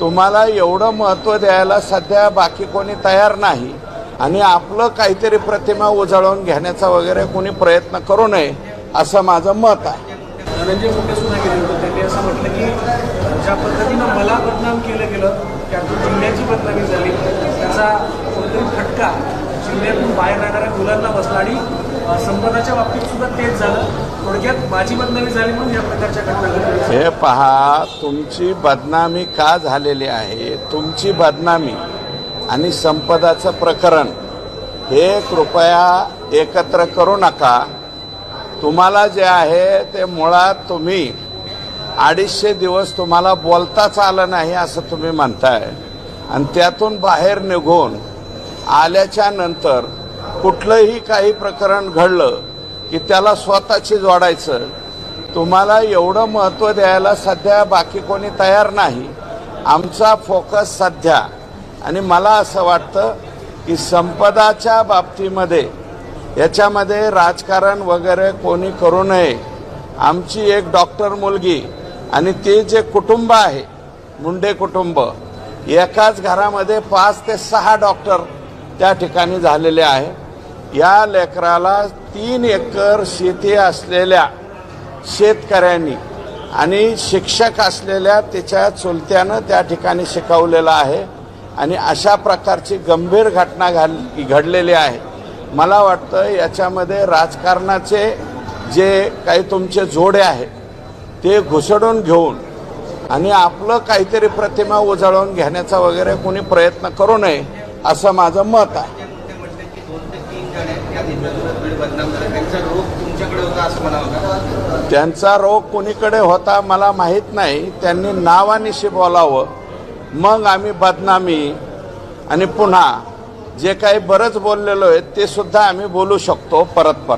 तुम्हाला एवढं महत्त्व द्यायला सध्या बाकी कोणी तयार नाही. आणि आपलं काहीतरी प्रतिमा उजळवून घेण्याचा वगैरे कोणी प्रयत्न करू नये असं माझं मत आहे. धनंजय मुंडे सुद्धा गेले होते. त्यांनी असं म्हटलं की ज्या पद्धतीनं मला बदनाम केलं गेलं त्यातून जिल्ह्याची बदनामी झाली. त्याचा कोणतरी फटका जिल्ह्यातून बाहेर राहणाऱ्या मुलांना बसला आणि अ, संपदाच्या बाबतीत सुद्धा तेच झालं. थोडक्यात माझी बदनामी झाली म्हणून या प्रकारच्या घटना हे पहा तुमची बदनामी का झालेली आहे? तुमची बदनामी आणि संपदाचं प्रकरण हे कृपया एकत्र करू नका. तुम्हाला जे आहे ते मुळात तुम्ही अडीचशे दिवस तुम्हाला बोलताच आलं नाही असं तुम्ही म्हणताय. आणि त्यातून बाहेर निघून आल्याच्यानंतर कुठलंही काही प्रकरण घडलं की त्याला स्वतःशी जोडायचं तुम्हाला एवढं महत्त्व द्यायला सध्या बाकी कोणी तयार नाही. आमचा फोकस सध्या. आणि मला असं वाटतं की संपदाच्या बाबतीमध्ये याच्यामध्ये राजकारण वगैरे कोणी करू नये. आमची एक डॉक्टर मुलगी आणि ते जे कुटुंब आहे मुंडे कुटुंब एकाच घरामध्ये पाच ते सहा डॉक्टर त्या ठिकाणी झालेले आहे. या लेकराला तीन एकर शेती असलेल्या शेतकऱ्यांनी आणि शिक्षक असलेल्या तिच्या चुलत्यानं त्या ठिकाणी शिकवलेलं आहे आणि अशा प्रकारची गंभीर घटना घाल घडलेली आहे. मला वाटतं याच्यामध्ये राजकारणाचे जे काही तुमचे जोडे आहेत ते घुसडून घेऊन आणि आपलं काहीतरी प्रतिमा उजळवून घेण्याचा वगैरे कोणी प्रयत्न करू नये असं माझं मत आहे ते म्हटले की दोन ते तीन जण आहेत त्या दिवसात बीड बदनाम झाला त्यांचा रोग तुमच्याकडे होता असं म्हणावं त्यांचा रोग कुणीकडे होता मला माहीत नाही. त्यांनी नावानिशी बोलावं. मग आम्ही बदनामी आणि पुन्हा जे काही बरंच बोललेलो आहे ते सुद्धा आम्ही बोलू शकतो परत परत.